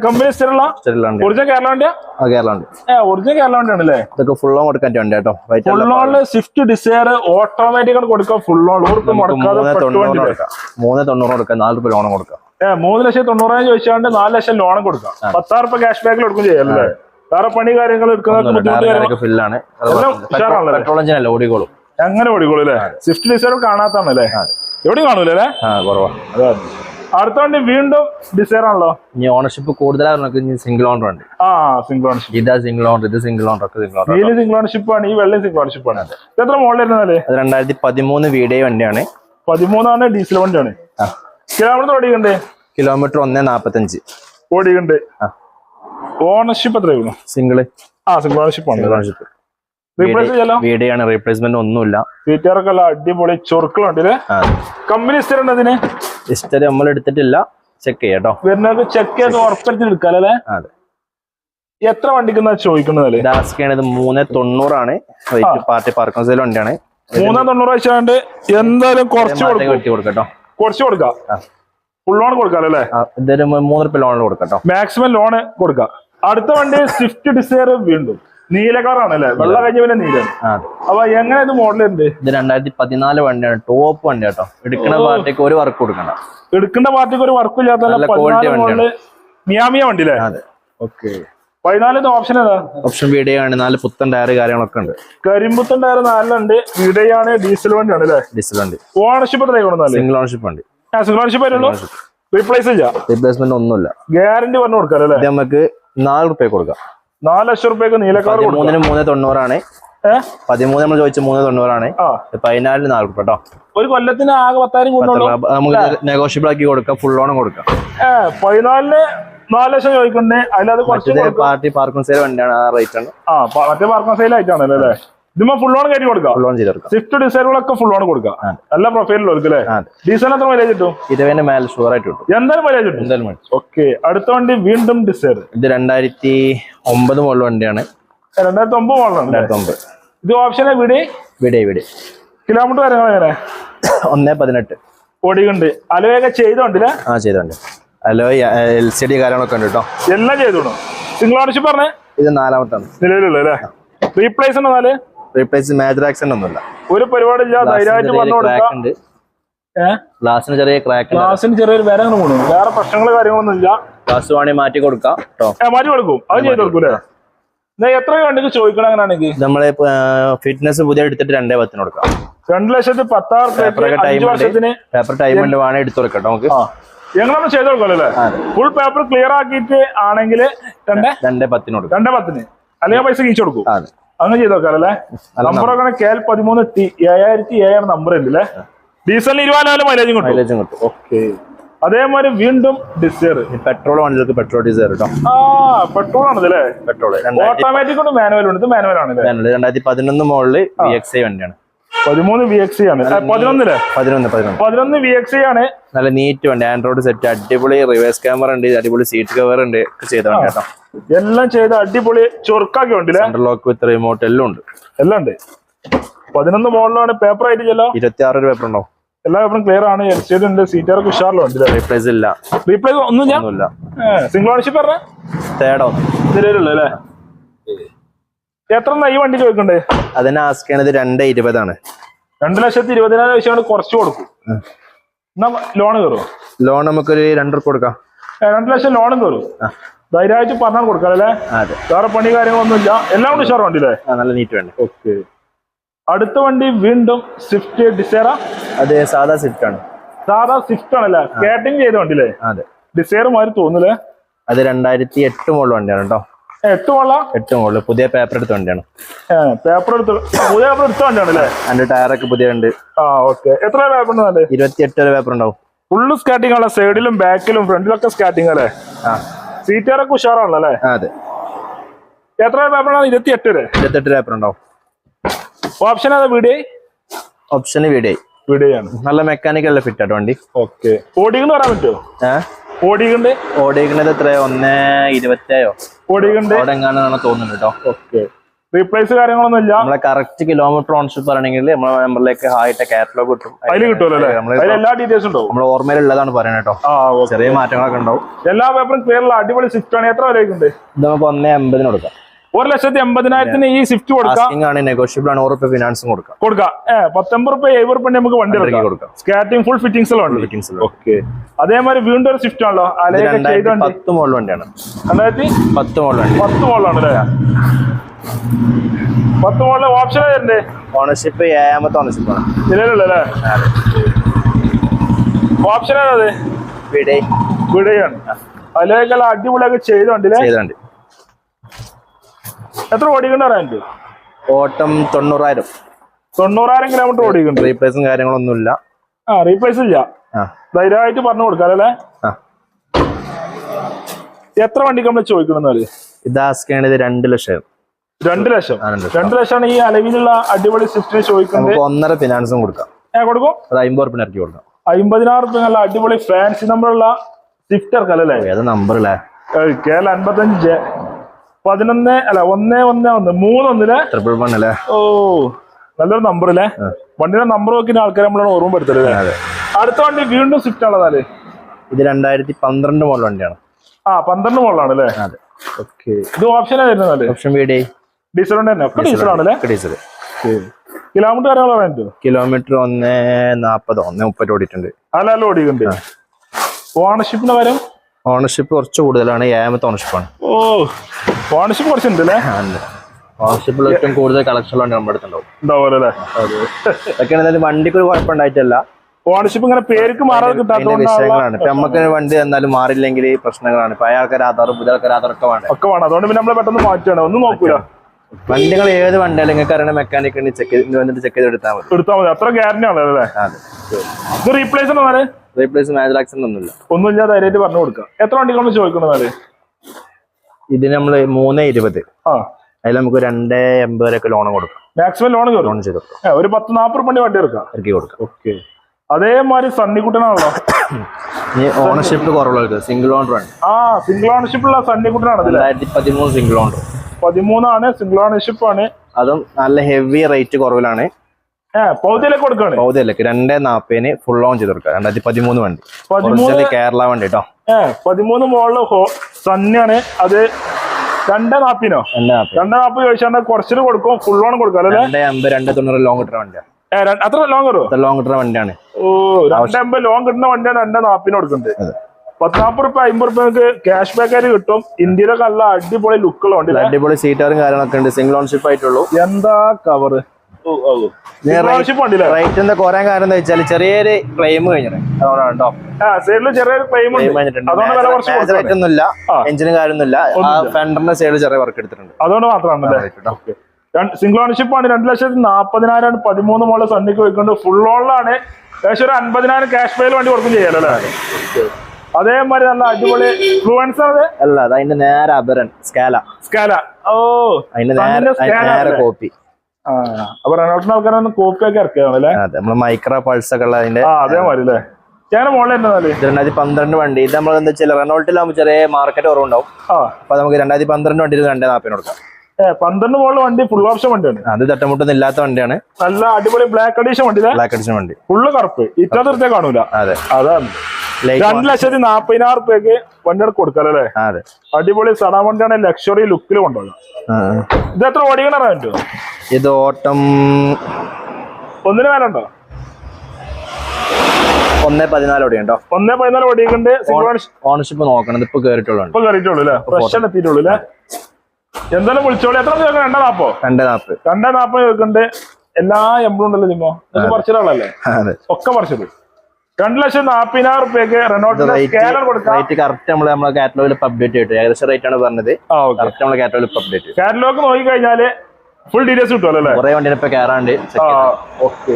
കമ്പനി സ്ഥിരമുള്ള സ്റ്റെറിലുണ്ട് ഒറിജിനൽ കേരള വണ്ടിയാ? ആ കേരള ഉണ്ട് ഏ ഒറിജിനൽ കേരള വണ്ടിയാണല്ലേ ഇതൊക്കെ ഫുൾ ഓൺ കൊടുക്കാൻ വണ്ടി കേട്ടോ. ഫുൾ ഓണിൽ സ്വിഫ്റ്റ് ഡിസയർ ഓട്ടോമാറ്റിക് ആണ് കൊടുക്കാം ഫുൾ ഓൺ ഊർക്ക് മുടക്കാതെ മൂന്ന് പെട്ടു തൊണ്ണൂറ് വണ്ടി. കൊടുക്കാം. മൂന്ന് തൊണ്ണൂറ് കൊടുക്കാം. നാല് രൂപ ലോൺ കൊടുക്കാം. ഏ മൂന്ന് ലക്ഷത്തി തൊണ്ണൂറായിരം ചോദിച്ചാണ്ട് നാല് ലക്ഷം ലോണും കൊടുക്കാം. പത്താറുപ്പ് രൂപ ക്യാഷ് ബാക്കിൽ കൊടുക്കും ചെയ്യാം അല്ലേ? വേറെ പണി കാര്യങ്ങൾ എടുക്കുന്ന ഫില്ലാണ് പെട്രോൾ അല്ല? ഓടിക്കോളും. അങ്ങനെ ഓടിക്കോളൂ അല്ലേ? സ്വിഫ്റ്റ് ഡിസയർ കാണാത്താണല്ലേ എവിടെയും കാണൂലേ അല്ലേ? ആ കുറവാ. അടുത്ത വണ്ടി വീണ്ടും ഡിസൈർ ആണല്ലോ? ഇനി ഓണർഷിപ്പ് കൂടുതലാണ് ഇനി സിംഗിൾ ഓണർ ഉണ്ട് ആ സിംഗിൾ ഓണർഷിപ്പ് ഇതാ സിംഗിൾ ഓണർ ഇത് സിംഗിൾ ഓണർ ഒക്കെ സിംഗിൾ ഓണർ നീൽ സിംഗിൾ ഓണർഷിപ്പ് ആണ് ഈ വെള്ളം സിംഗിൾ ഓണർഷിപ്പ് ആണ്. എത്ര മോളിലിരുന്നാലേ അത് രണ്ടായിരത്തി പതിമൂന്ന് വീഡിയോ വണ്ടിയാണ്. പതിമൂന്നാണ് ഡീസൽ വണ്ടിയാണ്. കിലോമീറ്റർ ഓടിക്കണ്ടേ. കിലോമീറ്റർ ഒന്നേ നാപ്പത്തഞ്ച്. ഓടിക്കണ്ടേ. ആ. ഓണർഷിപ്പ് എത്രയായിരുന്നു സിംഗിൾ ആ സിംഗിൾ ഓണർഷിപ്പ് ആണ്. ഓണർഷിപ്പ് ആണ് റീപ്ലേസ്മെന്റ് ഒന്നുമില്ല. വീട്ടുകാർക്ക് എല്ലാം അടിപൊളി ചൊറുക്കളുണ്ട് കമ്പനി സ്ഥിരം അതിന് ഹിസ്റ്ററി നമ്മൾ എടുത്തിട്ടില്ല. ചെക്ക് ചെയ്യാട്ടോ വരുന്നത് ചെക്ക് ചെയ്ത് ഉറപ്പിച്ചിട്ട് എടുക്കാം അല്ലേ? അതെ. എത്ര വണ്ടിക്ക് ചോദിക്കുന്നത് ഡാസ്കാണ് ഇത് മൂന്ന് തൊണ്ണൂറാണ്. പാർട്ടി പാർക്കോസിൽ വണ്ടിയാണ്. മൂന്ന് തൊണ്ണൂറ് വെച്ചാണ്ട് എന്തായാലും കുറച്ച് കെട്ടി കൊടുക്കട്ടോ കുറച്ച് കൊടുക്കാം. ഫുൾ ലോൺ കൊടുക്കാം അല്ലേ? ഇതൊരു മൂന്ന് റുപ്യ ലോണിൽ കൊടുക്കട്ടോ മാക്സിമം ലോണ് കൊടുക്കാം. അടുത്ത വണ്ടി സ്വിഫ്റ്റ് ഡിസയർ വീണ്ടും. നീല കളറാണ് അല്ലേ? വെള്ള കഴിഞ്ഞ പിന്നെ നീല. അപ്പൊ എങ്ങനെ ഇത് ഉണ്ട് ഇത് രണ്ടായിരത്തി പതിനാല് വണ്ടിയാണ്. ടോപ്പ് വണ്ടി കേട്ടോ. എടുക്കുന്ന പാർട്ടിക്ക് ഒരു വർക്ക് കൊടുക്കണം. എടുക്കുന്ന പാർട്ടിക്ക് ഒരു വർക്ക് ഇല്ലാത്ത. മിയാമിയ വണ്ടി അല്ലേ? ഓക്കെ. പതിനാലിന്റെ ഓപ്ഷൻ ഏതാ? ഓപ്ഷൻ വീഡിയോ ആണ് നാല് പുത്തൻ ടയർ കാര്യങ്ങളൊക്കെ ഉണ്ട്. കരിമ്പുത്തൻ ടയർ നാലിലുണ്ട്. ഇടയാണ് ഡീസൽ വണ്ടിയാണ് അല്ലേ? ഡീസൽ വണ്ടി. ഓണർഷിപ്പ് സിംഗിൾ ഓണർഷിപ്പ് വണ്ടി. ഓണർഷിപ്പ് വരുള്ളൂ? റീപ്ലേസ് ചെയ്യാം റീപ്ലേസ്മെന്റ് ഒന്നുമില്ല. ഗ്യാരണ്ടി പറഞ്ഞു കൊടുക്കാറല്ലേ നമുക്ക് നാല് റുപ്യ കൊടുക്കാം. നാല് ലക്ഷം റുപ്യക്ക് നീലക്കാർ മൂന്നിന് മൂന്ന് തൊണ്ണൂറാണ്. പതിമൂന്ന് നമ്മൾ ചോദിച്ച മൂന്ന് തൊണ്ണൂറാണ്. പതിനാലിന് നാല് റുപ്യ കേട്ടോ ഒരു കൊല്ലത്തിന് ആകെ പത്തായിരം നമുക്ക് നെഗോഷ്യബിൾ ആക്കി കൊടുക്കാം. ഫുൾ ഓണം കൊടുക്കാം. പതിനാലിന് നാല് ലക്ഷം ചോദിക്കണ്ടേ അതിലത് പാർട്ടി പാർക്കും സൈഡ് വണ്ടിയാണ്. ആ റേറ്റ് ആണ്. ആ പാർട്ടി മറ്റേ പാർക്കാൻ സെയിൽ ആയിട്ടാണല്ലോ അല്ലേ? ഇതുമ്പോ ഫുൾ ഓൺ കയറ്റി കൊടുക്കാം. ഫുൾ ഓൺ ചെയ്ത് കൊടുക്കാം. സ്വിഫ്റ്റ് ഡിസൈനുകളൊക്കെ ഫുൾ ഓൺ കൊടുക്കാം. നല്ല പ്രൊഫൈലിൽ കൊടുക്കും അല്ലേ ആ. ഡീസൽ എത്ര മൈലേജ് കിട്ടും? ഇരുപതിന് മേലെ ഷുവർ ആയിട്ട് കിട്ടും. എന്തായാലും മൈലേജ് കിട്ടും. എന്തായാലും ഓക്കെ അടുത്ത വണ്ടി വീണ്ടും ഡിസൈർ ഇത് രണ്ടായിരത്തി ഒമ്പത് മുതൽ വണ്ടിയാണ് രണ്ടായിരത്തി ഒമ്പത് മോഡലാണ് രണ്ടായിരത്തി ഒമ്പത് ഇത് ഓപ്ഷനെ വീട്? വീട് വീട്. കിലോമീറ്റർ കാര്യങ്ങൾ എങ്ങനെ? ഒന്നേ പതിനെട്ട്. ഓടിയുണ്ട് അലോയൊക്കെ ചെയ്തോണ്ടില്ലേ ആ ചെയ്തോണ്ട്. ഹലോ എൽ സി ഡി കാര്യങ്ങളൊക്കെ ഉണ്ട് കേട്ടോ. എല്ലാം ചെയ്തോണം. സിംഗിൾ ഓണർഷിപ്പ് പറഞ്ഞേ? ഇത് നാലാമത്താണ്. നിലവിലുള്ള അല്ലേ? റീപ്ലേസ് എന്നാൽ റീപ്ലേസ് മേജർ ആക്സിഡന്റ് ഒന്നുമില്ല ഒരു പരിപാടി ഗ്ലാസിന് ചെറിയ ക്രാക്ക് ഗ്ലാസിന് ചെറിയൊരു വില കൂടും വേറെ പ്രശ്നങ്ങൾ കാര്യങ്ങളൊന്നും ഇല്ല. ഗ്ലാസ് വേണമെങ്കിൽ മാറ്റി കൊടുക്കാം മാറ്റി കൊടുക്കും. അത് ചെയ്ത് കൊടുക്കും അല്ലേ? എത്ര കണ്ടിട്ട് ചോദിക്കണം അങ്ങനെയാണെങ്കിൽ? നമ്മളെ ഫിറ്റ്നസ് പുതിയ എടുത്തിട്ട് രണ്ടേ പത്തിന് കൊടുക്കാം. രണ്ട് ലക്ഷത്തി പത്താറ് പേപ്പർ ടൈം ഉണ്ട്. വേണേ എടുത്തു കൊടുക്കട്ടോ നമുക്ക്. ഞങ്ങളൊന്ന് ചെയ്ത് കൊടുക്കല്ലേ ഫുൾ പേപ്പർ ക്ലിയർ ആക്കിയിട്ട് ആണെങ്കിൽ രണ്ടേ രണ്ടേ പത്തിന് കൊടുക്കാം. രണ്ടേ പത്തിന്. അല്ലെങ്കിൽ പൈസ കീച്ചു കൊടുക്കും. അതെ. അങ്ങനെ ചെയ്ത് നോക്കാം നമ്പർ അങ്ങനെ കെ എൽ പതിമൂന്ന് ടി ഏഴായിരത്തി ഏഴാണ് നമ്പർ ഉണ്ട് അല്ലേ ഡീസലിന് ഇരുപതിനാല് മൈലേജും കിട്ടും. മൈലേജും കിട്ടും. ഓക്കെ അതേമാതിരി വീണ്ടും ഡിസയർ പെട്രോൾ വണ്ടികൾക്ക് പെട്രോൾ ഡിസയർ കേട്ടോ ആ പെട്രോൾ ആണത് അല്ലേ പെട്രോൾ ഓട്ടോമാറ്റിക് ഉണ്ട് മാനുവൽ ഉണ്ട്. ഇത് മാനുവൽ ആണ് രണ്ടായിരത്തി പതിനൊന്ന് മോളിൽ വി എക്സ് ഐ വണ്ടിയാണ്. പതിമൂന്ന് വി എക്സ് ആണ്. ആ, പതിനൊന്നില്ലേ പതിനൊന്ന് പതിനൊന്ന് പതിനൊന്ന്. വി എക്സ് ആണ്. നല്ല നീറ്റ് വണ്ടി. ആൻഡ്രോയിഡ് സെറ്റ് അടിപൊളി റിവേഴ്സ് ക്യാമറ ഉണ്ട്. അടിപൊളി സീറ്റ് കവർ ഉണ്ട്. ചെയ്തോ ചെയ്ത വണ്ടി കേട്ടോ എല്ലാം ചെയ്ത് അടിപൊളി ചൊറുക്കാക്കി ഉണ്ട് സെൻട്രൽ ലോക്ക് വിത്ത് റിമോട്ട് എല്ലാം ഉണ്ട്. എല്ലാം ഉണ്ട്. പതിനൊന്ന് മോഡലാണ് പേപ്പർ ആയിട്ട് ചെല്ലോ ഇരുപത്തി ആറ് പേപ്പർ ഉണ്ടോ എല്ലാ പേപ്പറും ക്ലിയർ ആണ്. എൽ സി ഡി ഉണ്ട്. സീറ്ററൊക്കെ ഉഷാറിലും ഉണ്ട് റീപ്ലേസ് ഇല്ല. റീപ്ലേസ് ഒന്നും ഞാൻ സിംഗിൾ ഓണർഷിപ്പ് പറഞ്ഞ? തേടോ നിലവിലുള്ള അല്ലേ? എത്ര ഈ വണ്ടി ചോദിക്കണ്ടേ? അതിനെ ആസ്ക് ചെയ്യണത് രണ്ട് ഇരുപതാണ്. രണ്ട് ലക്ഷത്തി ഇരുപതിനായിരം വെച്ചാണ് കുറച്ച് കൊടുക്കും. എന്നാ ലോൺ കയറുമോ ലോൺ നമുക്കൊരു രണ്ട് റുപ്യ കൊടുക്കാം. രണ്ട് ലക്ഷം ലോണും കയറും ധൈര്യമായിട്ട് പറഞ്ഞാൽ കൊടുക്കാം അല്ലേ? അതെ. വേറെ പണി കാര്യങ്ങളൊന്നും ഇല്ല എല്ലാം കൊണ്ട് ഉഷാർ വണ്ടി അല്ലേ നല്ല നീറ്റ് വണ്ടി. ഓക്കെ അടുത്ത വണ്ടി വീണ്ടും സ്വിഫ്റ്റ് ഡിസൈറ അതെ സാധാ സ്വിഫ്റ്റ് ആണ്. സാധാ സ്വിഫ്റ്റ് ആണല്ലേ? സ്കേറ്റിംഗ് ചെയ്ത വണ്ടി അല്ലേ അതെ. ഡിസൈർ മാതിരി തോന്നുന്നില്ലേ? അത് രണ്ടായിരത്തി എട്ട് മുകളിൽ വണ്ടിയാണ് കേട്ടോ. എട്ട് കൊള്ള എട്ട് മുകളിൽ പുതിയ പേപ്പർ എടുത്ത വണ്ടിയാണ്. പേപ്പർ എടുത്ത് പുതിയ പേപ്പർ എടുത്ത വണ്ടിയാണ് അല്ലേ? അതിന്റെ ടയറൊക്കെ പുതിയ ഉണ്ട് ആ ഓക്കെ എത്ര പേപ്പർ ഉണ്ട് ഇരുപത്തി എട്ട് പേപ്പർ ഉണ്ടാവും. ഫുള്ള് സ്കാറ്റിംഗ് ആണല്ലോ സൈഡിലും ബാക്കിലും ഫ്രണ്ടിലൊക്കെ സ്കാറ്റിംഗ് അല്ലേ? ആ. സീറ്റുകാരൊക്കെ ഉഷാറാണല്ലോ അല്ലേ? അതെ. എത്ര പേപ്പറാണ്? ഇരുപത്തി എട്ട് വരെ ഇരുപത്തെട്ട് പേപ്പർ ഉണ്ടാവും ഓപ്ഷൻ ഏതാ വീഡിയോ ഓപ്ഷൻ വീഡിയോ വീഡിയോ ആണ്. നല്ല മെക്കാനിക്കൽ ഫിറ്റ് ആട്ടോ വണ്ടി. ഓക്കെ. ഓടിക്കുന്നു പറയാൻ പറ്റുമോ ഏഹ് ഓടികൊണ്ട്? ഓടിക്കുന്നത് എത്രയോ? ഒന്നേ ഇരുപത്തേയോ ഓടികൊണ്ട്? അവിടെ എങ്ങാനാണ് തോന്നുന്നുണ്ട് കേട്ടോ ഓക്കെ. റീപ്ലേസ് കാര്യങ്ങളൊന്നും ഇല്ല. നമ്മളെ കറക്റ്റ് കിലോമീറ്റർ ഓൺഷിപ്പ് പറയണമെങ്കിൽ നമ്മളെ മെമ്പറിലേക്ക് ഹായിട്ട് കാറ്റലോഗ് കിട്ടും. അതിൽ കിട്ടുമല്ലോ അല്ലേ? എല്ലാ ഡീറ്റെയിൽസ് ഉണ്ടോ? നമ്മുടെ ഓർമ്മയിലുള്ളതാണ് പറയുന്നത് കേട്ടോ. ചെറിയ മാറ്റങ്ങളൊക്കെ ഉണ്ടാവും. എല്ലാ പേപ്പറും ക്ലിയർ അടിപൊളി സ്വിഫ്റ്റ് ആണ്. എത്ര വിലയ്ക്കുണ്ട് ഇത് നമുക്ക് ഒന്നേ അമ്പതിന് കൊടുക്കാം. ഒരു ലക്ഷത്തി എൺപതിനായിരത്തിന് ഈ സ്വിഫ്റ്റ് കൊടുക്കാം. നെഗോഷ്യബിൾ ആണ് ഉറപ്പ് ഫിനാൻസും കൊടുക്കാം. കൊടുക്കാം. ഏഹ് പത്തൊമ്പത് റുപ്യ എഴുപത് റുപ്യ നമുക്ക് വണ്ടി കൊടുക്കാം. സ്കാറ്റിംഗ് ഫുൾ ഫിറ്റിംഗ്സ് ഉള്ള. ഓക്കെ അതേമാതിരി വീണ്ടും ഒരു സ്വിഫ്റ്റ് ആണല്ലോ. പത്ത് മോളിൽ വണ്ടിയാണ്. രണ്ടായിരത്തി പത്ത് മോളിൽ വണ്ടി. പത്ത് മോളിലാണ് അല്ലേ പത്ത് മോളിലെ ഓപ്ഷൻ ആയിരുന്നേ ഓണർഷിപ്പ് ഏഴാമത്തെ ഓണർഷിപ്പ് ആണ്. നിലവിലുള്ള അല്ലേ? ഓപ്ഷൻ ഏതാ വീടേ. വിടയാണ്. അതിലേക്കെല്ലാം അടിപൊളിയൊക്കെ ചെയ്ത വണ്ടിയിലെ ചെയ്തുണ്ട്. എത്ര ഓടിക്കണ്ട അറിയാൻ ഓട്ടം തൊണ്ണൂറായിരം. തൊണ്ണൂറായിരം കിലോമീറ്റർ ഓടിക്കുന്നുണ്ട് റീപ്ലേസും കാര്യങ്ങളൊന്നും ഇല്ല ആ റീപ്ലേസ് ഇല്ല. ധൈര്യമായിട്ട് പറഞ്ഞു കൊടുക്കാം അല്ലേ? എത്ര വണ്ടിക്ക് നമ്മൾ ചോദിക്കണമെന്നാൽ ഇത് ആസ്ക് ചെയ്യണത് രണ്ട് ലക്ഷം രണ്ട് ലക്ഷം. രണ്ടു ലക്ഷമാണ് ഈ അലവിലുള്ള അടിപൊളി സ്വിഫ്റ്റിന് ചോദിക്കുന്നത്. ഒന്നര ഫിനാൻസും കൊടുക്കാം. കൊടുക്കും. ഒരു അമ്പത് റുപ്യ ഇറക്കി കൊടുക്കാം. അമ്പതിനായിരം റുപ്യ നല്ല അടിപൊളി ഫാൻസി നമ്പറുള്ള സ്വിഫ്റ്റ് ഇറക്കല്ലേ ഏത് നമ്പർ അല്ലേ കേരള അൻപത്തഞ്ച് പതിനൊന്ന് അല്ല ഒന്നേ ഒന്നേ ഒന്ന് മൂന്നൊന്നിലെ. ട്രിപ്പിൾ വൺ അല്ലേ ഓ നല്ലൊരു നമ്പർ അല്ലേ വണ്ടിയുടെ നമ്പർ നോക്കി ആൾക്കാരെ നമ്മളാണ് ഓർമ്മപ്പെടുത്തല്ലേ അതെ. അടുത്ത വണ്ടി വീണ്ടും സ്വിഫ്റ്റ് ആണതാൽ? ഇത് രണ്ടായിരത്തി പന്ത്രണ്ട് മോഡൽ വണ്ടിയാണ്. ആ പന്ത്രണ്ട് മോഡലാണ് അല്ലേ ഓക്കെ ഇത് ഓപ്ഷനാ വരുന്നത് ഓപ്ഷൻ വീടേ തന്നെ? ഒക്കെ ഡീസൽ ആണല്ലേ ഡീസൽ. കിലോമീറ്റർ പറയാൻ പറ്റുമോ കിലോമീറ്റർ ഒന്ന് നാപ്പത് ഒന്ന് മുപ്പത് ഓടിയിട്ടുണ്ട്. അല്ല ഓടിയിട്ടുണ്ട്. ഓണർഷിപ്പിന്റെ കാര്യം? ഓണർഷിപ്പ് കുറച്ച് കൂടുതലാണ് ഏഴാമത്തെ ഓണർഷിപ്പാണ് ഓ ഓണർഷിപ്പ് കുറച്ചുണ്ട് അല്ലേ ഓണർഷിപ്പിൽ ഏറ്റവും കൂടുതൽ കളക്ഷനിലാണ് നമ്മുടെ അടുത്തുണ്ടാവും ഉണ്ടാവുമല്ലോ അല്ലേ അതൊക്കെ എന്തായാലും വണ്ടിക്ക് ഒരു കുഴപ്പമുണ്ടായിട്ടല്ല. ഓണർഷിപ്പ് ഇങ്ങനെ പേർക്ക് മാറാതെ വിഷയങ്ങളാണ്. ഇപ്പൊ നമുക്ക് വണ്ടി എന്നാലും മാറില്ലെങ്കിൽ പ്രശ്നങ്ങളാണ്. പഴയ ആൾക്കാർ ആധാർ പുതിയ ആൾക്കാർ ആധാർ ഒക്കെ വേണം. ഒക്കെ വേണം. അതുകൊണ്ട് പിന്നെ നമ്മൾ പെട്ടെന്ന് മാറ്റുകയാണ്. ഒന്നും നോക്കൂല. വണ്ടികൾ ഏത് വണ്ടിയാലും നിങ്ങൾക്ക് അറിയണ മെക്കാനിക് ചെക്ക് ചെയ്ത് വന്നിട്ട് ചെക്ക് ചെയ്ത് എടുത്താൽ മതി. എടുത്താൽ മതി. അത്ര ഗ്യാരണ്ടി ആണ് അല്ലേ? അതെ. ഇത് റീപ്ലേസ് എന്നാൽ റീപ്ലേസ് മാജ് ആക്സിഡന്റ് ഒന്നുമില്ല. ഒന്നുമില്ല ധൈര്യമായിട്ട് പറഞ്ഞു കൊടുക്കാം. എത്ര വണ്ടികളൊന്നും ചോദിക്കുന്നത് ഇതിന് നമ്മൾ മൂന്ന് ഇരുപത്. ആ. അതിൽ നമുക്ക് രണ്ടേ എൺപത് വരെയൊക്കെ ലോൺ കൊടുക്കാം. മാക്സിമം ലോൺ ലോൺ ചെയ്ത് കൊടുക്കാം. ഒരു പത്ത് നാൽപ്പത് മണി വണ്ടി എടുക്കാം? ഇറക്കി കൊടുക്കാം. ഓക്കെ. അതേമാതിരി സണ്ണിക്കുട്ടനാണല്ലോ. ഓണർഷിപ്പ് കുറവുള്ളത് സിംഗിൾ ഓണർ ആണ്. ആ സിംഗിൾ ഓണർഷിപ്പ് ഉള്ള സണ്ണിക്കുട്ടനാണ് രണ്ടായിരത്തി പതിമൂന്ന് സിംഗിൾ ഓണർ പതിമൂന്നാണ് സിംഗിൾ ഓണർഷിപ്പ് ആണ്. അതും നല്ല ഹെവി റേറ്റ് കുറവിലാണ്. പൗതിയിലേക്ക് കൊടുക്കാണ്. രണ്ടേ നാപ്പതിന് ഫുൾ ഓൺ ചെയ്ത് കൊടുക്കാം രണ്ടായിരത്തി പതിമൂന്ന് വണ്ടി. ഒറിജിനൽ കേരള വണ്ടി കേട്ടോ പതിമൂന്ന് മോളിൽ സണ്ണിയാണ് അത് രണ്ടേ നാപ്പിനോ രണ്ടേ നാപ്പ് ചോദിച്ചാൽ കുറച്ചിട്ട് കൊടുക്കും ഫുൾ ഓൺ കൊടുക്കാം രണ്ടേ അമ്പത് രണ്ടേ തൊണ്ണൂറ് ലോങ് കിട്ടുന്ന വണ്ടിയാണ് അത്ര ലോങ് ലോങ് കിട്ടുന്ന വണ്ടിയാണ്. ഓ രണ്ടേ അമ്പത് ലോങ് കിട്ടുന്ന വണ്ടിയാണ് രണ്ടേ നാപ്പിന് കൊടുക്കുന്നത്. പത്ത് നാപ്പത് റുപ്യ അമ്പത് റുപ്യക്ക് ക്യാഷ് ബാക്ക് ആയിട്ട് കിട്ടും. ഇന്ത്യയിലൊക്കെ നല്ല അടിപൊളി ലുക്കുകളുണ്ട് അടിപൊളി സീറ്റാറും കാര്യങ്ങളൊക്കെ ഉണ്ട്. സിംഗിൾ ഓൺഷിപ്പ് ആയിട്ടുള്ളൂ. എന്താ കവറ് റേറ്റിന്റെ കുറയാൻ കാരണം എന്താ വെച്ചാൽ ചെറിയൊരു ക്ലെയിം കഴിഞ്ഞിട്ടുണ്ട്. എഞ്ചിനും കാര്യമൊന്നുമില്ല. സൈഡിൽ ചെറിയ വർക്ക് എടുത്തിട്ടുണ്ട്. അതുകൊണ്ട് മാത്രമാണ്. സിംഗിൾ ഓണർഷിപ്പ് ആണ് രണ്ട് ലക്ഷത്തി നാപ്പതിനായിരം പതിമൂന്ന് മോളിൽ സണ്ണിക്ക് വെക്കുന്നുണ്ട് ഫുൾ ഓണിലാണ് ഏകദേശം ഒരു അൻപതിനായിരം ക്യാഷ് പേയിൽ വണ്ടി കൊടുക്കും ചെയ്യാലോ അല്ലേ? അതേമാതിരി നല്ല അടിപൊളി ഫ്ലുവൻസ് ആണ് അല്ല അത് അതിന്റെ നേരെ അപരൻ സ്കാല. സ്കാല. ഓ അതിന്റെ നേരെ കോപ്പി ആ അപ്പൊ ആൾക്കാരെ ആൾക്കാരൊന്ന് കോപ്പി ഒക്കെ ഇറക്കുകയാണല്ലേ അതെ നമ്മൾ മൈക്രോ പൾസ് ഒക്കെ ഉള്ള അതിന്റെ അതേമാതിരി അല്ലേ? രണ്ടായിരത്തി പന്ത്രണ്ട് വണ്ടി. ഇത് നമ്മൾ എന്താ വെച്ചാൽ റെനോൾട്ടിലാകുമ്പോൾ ചെറിയ മാർക്കറ്റ് കുറവുണ്ടാവും അപ്പൊ നമുക്ക് രണ്ടായിരത്തി പന്ത്രണ്ട് വണ്ടി രണ്ടേ നാപ്പിന് കൊടുക്കാം. പന്ത്രണ്ട് മോളിൽ വണ്ടി ഫുൾ ഓപ്ഷൻ വണ്ടിയാണ് അത് തട്ടമുട്ടൊന്നും ഇല്ലാത്ത വണ്ടിയാണ്. നല്ല അടിപൊളി ബ്ലാക്ക് അഡീഷൻ വണ്ടി ബ്ലാക്ക് അഡീഷൻ വണ്ടി. ഫുള്ള് കറുപ്പ്. ഇത്ര തീർച്ചയായും കാണൂല. അതെ. അതാണ്. രണ്ട് ലക്ഷത്തി നാപ്പതിനായിരം റുപ്യക്ക് വണ്ടിയുടെ കൊടുക്കാല്ലേ അടിപൊളി സടാ വണ്ടിയാണ് ലക്ഷറി ലുക്കിൽ കൊണ്ടുപോകുക ഇത് എത്ര ഓടിക്കണ ഇത് ഓട്ടം ഒന്നിന് മേലെ ഉണ്ടോ ഒന്നേ പതിനാല് ഓടിയുണ്ടോ ഒന്നേ പതിനാല് ഓടിയുണ്ട് ഓണർഷിപ്പ് നോക്കണത് ഇപ്പൊ കേറിയിട്ടുള്ളൂ ഇപ്പൊ കേറിയിട്ടുള്ളൂ അല്ലേ? ഫ്രഷ് ആണ് എത്തിയിട്ടുള്ളൂ അല്ലേ? എന്തായാലും വിളിച്ചോളൂ. എത്ര ചോദിക്കണം? രണ്ടേ നാപ്പോ രണ്ടേ നാപ്പ് രണ്ടേ നാപ്പ് ചോദിക്കുന്നുണ്ട്. എല്ലാ എംബ്ലും ഉണ്ടല്ലോ പറിച്ചിട്ടുള്ളല്ലേ ഒക്കെ പറിച്ചത് രണ്ട് ലക്ഷം നാപ്പതിനായിരം റുപ്യക്ക് റെനോട്ടിന്റെ സ്കാനർ കൊടുക്കാം. റേറ്റ് കറക്റ്റ് നമ്മൾ നമ്മളെ കാറ്റലോഗിൽ അപ്ഡേറ്റ് ചെയ്തിട്ട് ഏകദേശം റേറ്റ് ആണ് പറഞ്ഞത്. കറക്റ്റ് നമ്മളെ കാറ്റലോഗിൽ അപ്ഡേറ്റ് കാറ്റലോഗ് നോക്കി കഴിഞ്ഞാൽ ഫുൾ ഡീറ്റെയിൽസ് കിട്ടുമല്ലോ അല്ലേ? കുറെ വണ്ടിനെ ഇപ്പൊ കയറാണ്ട് ഓക്കെ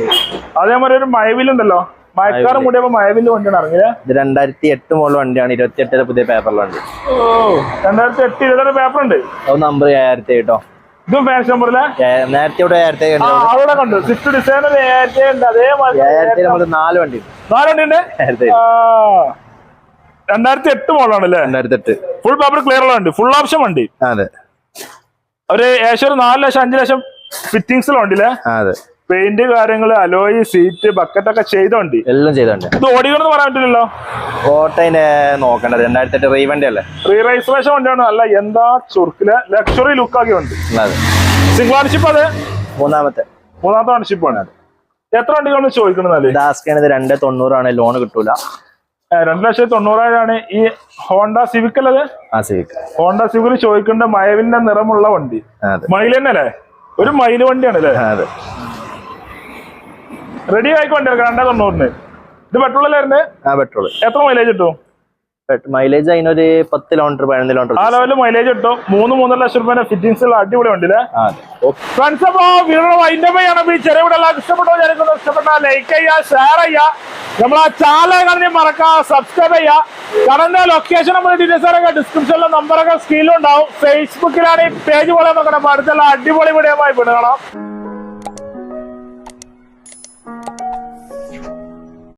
അതേമാതിരി ഒരു മയവിലുണ്ടല്ലോ മയക്കാറ് മുടിയപ്പോ മയവിൽ വണ്ടിയാണ് ഇറങ്ങിയത് ഇത് രണ്ടായിരത്തി എട്ട് മുകളിൽ വണ്ടിയാണ്. ഇരുപത്തി എട്ടിലെ പുതിയ പേപ്പറിലുണ്ട് ഓ രണ്ടായിരത്തി എട്ട് ഇരുപത്തി പേപ്പർ ഉണ്ട്. അത് നമ്പർ ഏഴായിരത്തി കേട്ടോ ഇതും ഫാഷൻ നമ്പറിലെ നേരത്തെ ഇവിടെ അവിടെ കണ്ടു. സ്വിഫ്റ്റ് ഡിസൈനർ നേരത്തെ ഉണ്ട് അതേമാതിരി നാല് വണ്ടി. ഉണ്ട് ആ. രണ്ടായിരത്തി എട്ട് മോഡലാണ് അല്ലേ രണ്ടായിരത്തി എട്ട്. ഫുൾ പേപ്പർ ക്ലിയർ ഉള്ള വണ്ടി. ഫുൾ ഓപ്ഷൻ വണ്ടി. അതെ. ഒരു ഏകദേശം ഒരു നാല് ലക്ഷം അഞ്ച് ലക്ഷം ഫിറ്റിംഗ്സിലുണ്ടല്ലേ അതെ. പെയിന്റ് കാര്യങ്ങൾ അലോയ് സീറ്റ് ബക്കറ്റ് ഒക്കെ ചെയ്തോണ്ട്. എല്ലാം ചെയ്തോണ്ട്. ഇത് ഓടിക്കണമെന്ന് പറയാൻ പറ്റില്ലല്ലോ ഓട്ടോന്റെ നോക്കണ്ടത് രണ്ടായിരത്തി എട്ട് റീവണ്ടി അല്ലേ റീ രജിസ്ട്രേഷൻ വണ്ടിയാണ്. അല്ല എന്താ ചുർക്കിൽ ലക്ഷറി ലുക്കാക്കി ഉണ്ട് സിംഗിൾ ഓണർഷിപ്പ് അതെ? മൂന്നാമത്തെ. മൂന്നാമത്തെ ഓണർഷിപ്പ് ആണ്. എത്ര വണ്ടികളാണ് ചോദിക്കുന്നത് രണ്ട് തൊണ്ണൂറാണ് ലോൺ കിട്ടൂല. രണ്ട് ലക്ഷത്തി തൊണ്ണൂറായിരമാണ് ഈ ഹോണ്ട സിവിക് അല്ലത് ആ സിവിക്ക്. ഹോണ്ട സിവിൽ ചോദിക്കേണ്ട മയവിന്റെ നിറമുള്ള വണ്ടി. മയിൽ തന്നെ അല്ലേ ഒരു മൈൽ വണ്ടിയാണ് അല്ലേ റെഡി ആയിക്കോ വണ്ടി ഇറക്കാം രണ്ടേ തൊണ്ണൂറിന് ഇത് പെട്രോൾ അല്ലേ ആ പെട്രോൾ എത്ര മൈലേജ് കിട്ടും? മൈലേജ് അതിനൊരു പത്ത് കിലോമീറ്റർ പതിനൊന്ന് കിലോമീറ്റർ ആ ലെവലിൽ മൈലേജ് കിട്ടും. മൂന്ന് മൂന്നര ലക്ഷം രൂപ ഫിറ്റിംഗ്സ് ഉള്ള അടിപൊളി വണ്ടിയില്ലേ? അതെ. ഫ്രണ്ട്സ് അപ്പോ ഈ ചെറിയ ഇഷ്ടപ്പെട്ടോ ലൈക്ക് ചെയ്യുക ഷെയർ ചെയ്യുക. നമ്മൾ ആ ചാനൽ സബ്സ്ക്രൈബ് ചെയ്യുക. കടന്ന ലൊക്കേഷൻ നമ്മൾ ഡീറ്റെയിൽസ് ഒക്കെ ഡിസ്ക്രിപ്ഷനിലെ നമ്പറൊക്കെ സ്ക്രീനിലുണ്ടാവും ഫേസ്ബുക്കിലാണ് ഈ പേജ് പോലെ നോക്കണം അടുത്തുള്ള അടിപൊളി വീഡിയോ ആയി കാണാം.